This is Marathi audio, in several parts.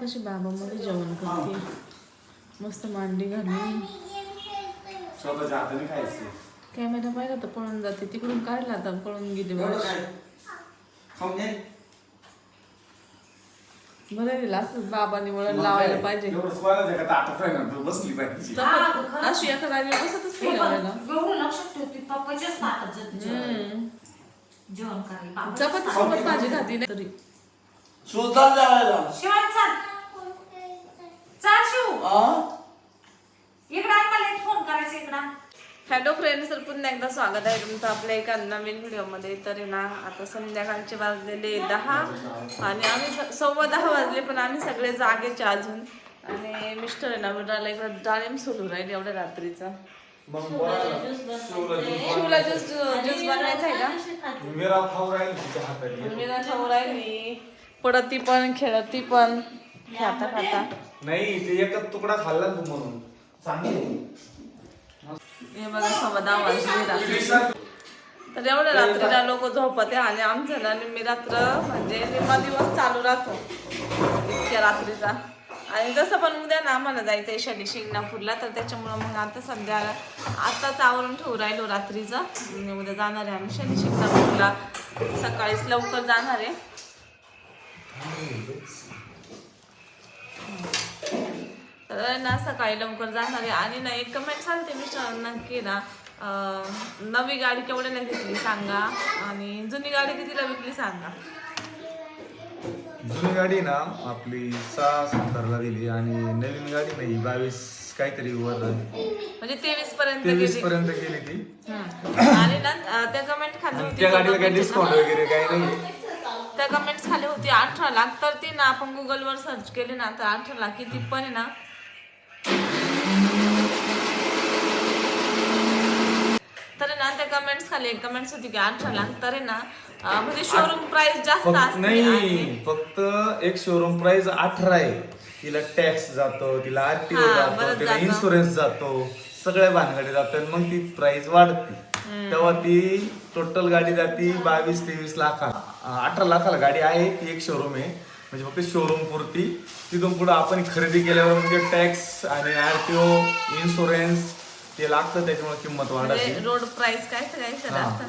कशी बाबामध्ये जेवण करते? मस्त मांडी घालून. स्वतःच्या हाताने खायचं. कॅमेरा पाहिला तर पळून जाते. तिकडून काढला आता पळून गेली बरं दिलं असं बाबाने वळण लावायला पाहिजे. अशी एका जागेवर बसतच चपाती सोबत भाजी खाती नाही तरी. सुलतान जायला शिवाय चाल. चाल शिव. इकडं आता लेट फोन करायचा इकडं हॅलो फ्रेंड्स तर पुन्हा एकदा स्वागत आहे तुमचं आपल्या एका नवीन व्हिडिओमध्ये तर आहे ना आता संध्याकाळचे वाजलेले दहा आणि आम्ही सव्वा दहा वाजले पण आम्ही सगळे जागेचे अजून. आणि मिस्टर आहे ना विडाला इकडं डाळिंब सोडून राहील एवढ्या रात्रीचा. शिवला ज्यूस ज्यूस बनवायचा आहे. का? मेरा खाऊ राहील मीरा खाऊ राहिली. पडती पण खेळती पण. खाता खाता नाही ते एकच तुकडा खाल्ला तू म्हणून. चांगली हे बघा वाजले तर एवढ्या रात्रीला लोक झोपते आणि आमचं ना निम्मी रात्र म्हणजे निम्मा दिवस चालू राहतो. इतक्या रात्रीचा. आणि तसं पण उद्या ना आम्हाला जायचं आहे शनी शिंगणापूरला तर त्याच्यामुळं मग आता सध्या आताच आवरून ठेवू राहिलो रात्रीचं. उद्या जाणार आहे आम्ही शनी शिंगणापूरला. सकाळीच लवकर जाणार आहे. ना सकाळी लवकर जाणार. आहे आणि ना एक कमेंट सांगते मिस्टरांना की ना. नवी गाडी केवढ्याला घेतली सांगा. आणि जुनी गाडी कितीला विकली सांगा. जुनी गाडी ना आपली सहा सत्तरला दिली आणि नवीन गाडी नाही बावीस काहीतरी वर म्हणजे तेवीस पर्यंत तेवीस पर्यंत गेली ती. आणि ना त्या कमेंट खाली त्या गाडीला काही डिस्काउंट वगैरे काही नाही. त्या कमेंट्स खाली होती. अठरा लाख तर ती ना आपण गुगलवर सर्च केले ना तर अठरा लाख किती पण आहे ना. तर ना त्या कमेंट्स खाली एक कमेंट्स होती की अठरा लाख तर आहे ना अं, म्हणजे शोरूम प्राइस जास्त फक्त असते आणि- नाही फक्त एक शोरूम प्राइस अठरा आहे. तिला टॅक्स जातो तिला आरटीओ हा, जातो बरंच तिला जातं. इन्शुरन्स जातो सगळ्या भानगडी जातात मग ती प्राइस वाढते. तेव्हा ती टोटल गाडी जाते बावीस तेवीस लाखा. अठरा लाखाला गाडी आहे ती एक शोरूम आहे. म्हणजे फक्त शोरूम पुरती. तिथून पुढे आपण खरेदी केल्यावर म्हणजे टॅक्स आणि आरटीओ इन्शुरन्स ते लागतं त्याच्यामुळे किंमत वाढते रोड प्राइस काय जास्त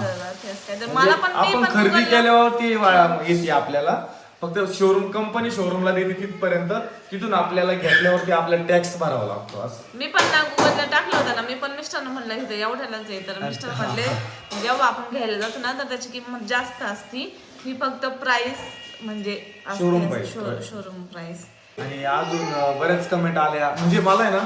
म्हणजे मला पण मी आपण पण खरेदी केल्यावर ती येते आपल्याला. फक्त शोरूम कंपनी शोरूमला देते तिथपर्यंत तिथून आपल्याला घेतल्यावरती आपल्याला टॅक्स भरावा लागतो असं. मी पण ना गुगलला टाकलं होतं ना मी पण मिस्टरनं म्हणलं इथं एवढ्यालाच आहे. तर मिस्टर म्हणले जेव्हा आपण घ्यायला जातो ना तर त्याची किंमत जास्त असती. ही फक्त प्राइस म्हणजे Showroom price, correct. Showroom price आणि अजून बऱ्याच कमेंट आल्या. म्हणजे मला आहे ना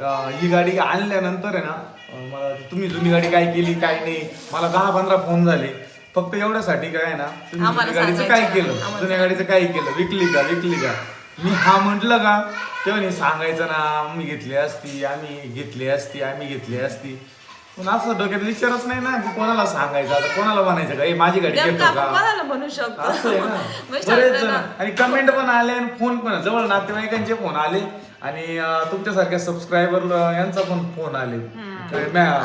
अं, ही गाडी आणल्यानंतर आहे ना अं, मला तुम्ही जुनी गाडी काय केली काय नाही? मला दहा पंधरा फोन झाले. फक्त एवढ्यासाठी काय आहे ना तुम्ही गाडीचं काय केलं? जुन्या गाडीचं काय केलं? विकली का? विकली का? मी हा म्हंटल का तेव्हा सांगायचं ना आम्ही घेतली असती आम्ही घेतली असती आम्ही घेतली असती. पण असं डोक्यात विचारच नाही ना की कोणाला सांगायचं? आता कोणाला म्हणायचं का? "ए, माझी गाडी घेतो का? शकतो? असं आहे ना. मिस्टर बरेच जण आणि कमेंट पण आले आणि फोन पण जवळ नातेवाईकांचे फोन आले आणि तुमच्यासारख्या सबस्क्रायबर यांचा पण फोन आले.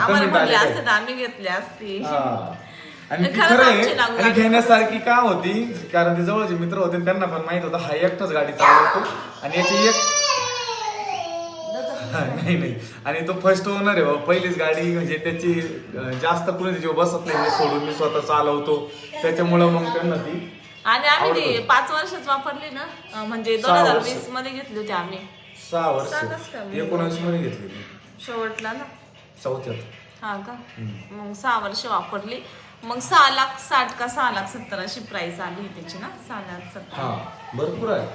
कमेंट आले आम्ही घेतली असती. आणि ती खरंच खरं आमची आहे लागू आणि लागली. घेण्यासारखी का होती कारण ते जवळचे मित्र होते त्यांना पण माहीत होतं हा एकटाच गाडी चालवतो आणि याची एक हा, नाही नाही आणि तो फर्स्ट ओनर आहे बा. पहिलीच गाडी म्हणजे त्याची अं, जास्त कुणी त्याच्यावर बसत नाही मी सोडून मी स्वतः चालवतो त्याच्यामुळं मग त्यांना ती आणि आम्ही ती. पाच वर्षात वापरली ना अं, म्हणजे दोन सहा हजार वर्ष. वीसमध्ये घेतली होती आम्ही सहा वर्ष काय? एकोणीसमध्ये घेतली. शेवटला ना चौथ्यात हा का मग सहा वर्ष वापरली मग सहा लाख साठ का सहा लाख सत्तर अशी प्राइस आली त्याची ना सहा लाख सत्तर हा भरपूर आहे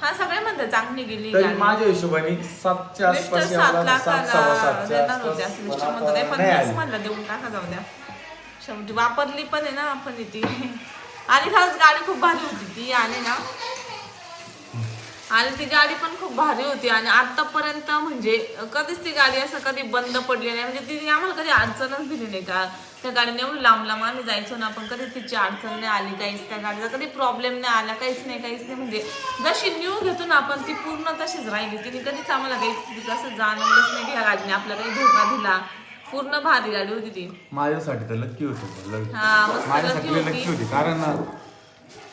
हा सगळे म्हणतात चांगली गेली तरी गाडी. माझ्या हिशोबाने सातच्या मिस्टर आसपास सात यावं लागलं. सात सव्वा लाखाला सातच्या देणार होते आसपास. असं पण मिस्टर आता म्हणत पण नाही मीच आली. म्हणलं देऊन टाका जाऊ द्या शेवटी वापरली पण आहे ना आपण ती आणि खरंच गाडी खूप भारी होती ती आणि ना आणि ती गाडी पण खूप भारी होती आणि आतापर्यंत म्हणजे कधीच ती गाडी असं कधी बंद पडली नाही. म्हणजे तिने आम्हाला कधी अडचणच दिली नाही का? त्या गाडीने एवढी लांब लांब आम्ही जायचो ना पण कधी तिची अडचण नाही आली काहीच. त्या गाडीचा कधी प्रॉब्लेम नाही आला काहीच नाही काहीच नाही. म्हणजे जशी न्यू घेतो ना आपण ती पूर्ण तशीच राहिली. तिने कधीच आम्हाला काही असं जाणवलंच नाही की ह्या गाडीने आपला काही धोका दिला. पूर्ण भारी गाडी होती ती. माझ्यासाठी तर लक्की होती. हा, मस्त माझ्यासाठी lucky लक्की होती. होती. कारण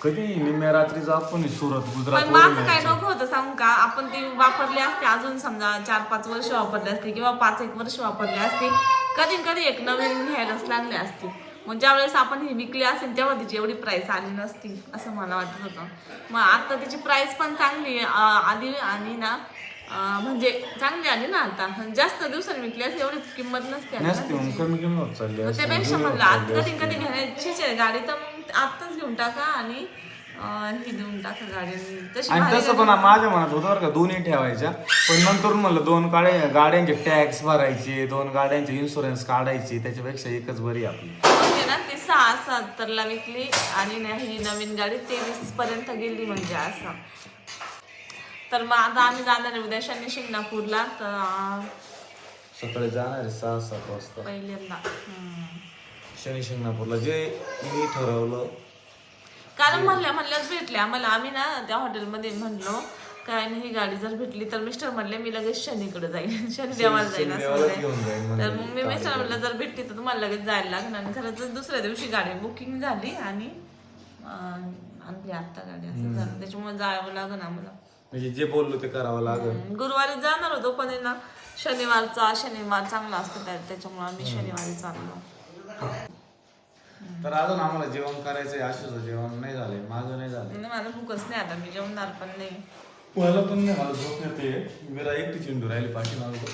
कधी निम्म्या रात्रीचा आपण सुरत गुजरात पण माझं काय डोकं होतं सांगू का? आपण ती वापरली असते अजून समजा चार पाच वर्ष वापरली असते किंवा पाच एक वर्ष वापरली असते. कधी कधी एक नवीन घ्यायलाच लागली असती. मग ज्या वेळेस आपण ही विकली असेल तेव्हा तिची एवढी प्राइस आली नसती असं मला वाटत होतं. मग आता तिची प्राइस पण चांगली आली आणि ना म्हणजे चांगली आली ना आता. जास्त दिवसांनी विकली असते एवढी किंमत नसते आता ना नसते मग तिची. कमी किंमत चालली मग असते, त्यापेक्षा म्हणलं आता कधी. कधी घेण्याचीच आहे गाडी तर मग आत्ताच घेऊन टाका आणि अं, ही देऊन टाका गाडी. तशी आणि भारी तसं पण माझ्या मनात होतं बरं का दोन्ही ठेवायच्या. पण नंतर म्हणलं दोन गाड्या गाड्यांचे टॅक्स भरायचे दोन गाड्यांचे इन्शुरन्स काढायचे त्याच्यापेक्षा एकच बरी आपली. म्हणजे ना ती सहा सत्तरला विकली आणि ना ही नवीन गाडी तेवीस पर्यंत गेली म्हणजे असं. तर मग आता आम्ही जाणार आहे उद्या शनी शिंगणापूरला तर सकाळी जाणार आहे सहा सात वाजता. पहिल्यांदा. हम्म. शनी शिंगणापूरला जे मी ठरवलं. कारण म्हणल्या म्हणल्याच भेटले आम्हाला आम्ही ना त्या हॉटेलमध्ये म्हणलो काय नाही ही गाडी जर भेटली तर मिस्टर म्हणले मी लगेच शनीकडे जाईल शनी देवाला जाईल असं म्हणले. घेऊन म्हणजे तर मग मी मिस्टर म्हणलं जर भेटली तर तुम्हाला लगेच जायला लागणार आणि खरंच दुसऱ्या दिवशी गाडी बुकिंग झाली आणि अं, आणली आत्ता गाडी असं झालं. त्याच्यामुळे जावं लागेल आम्हाला. म्हणजे जे बोललो ते करावं लागेल. गुरुवारी जाणार होतो पण आहे ना शनिवारचा शनिवार चांगला असतो त्या- त्याच्यामुळे आम्ही शनिवारी चाललो. तर अजून आम्हाला जेवण करायचंय आशुचं जेवण नाही झालंय माझं नाही झालंय. आणि मला भूकच नाही आता मी जेवणार पण नाही. मला पण नाही मला झोप येते. मी एकटी चिंडू राहिली पाठीमागं.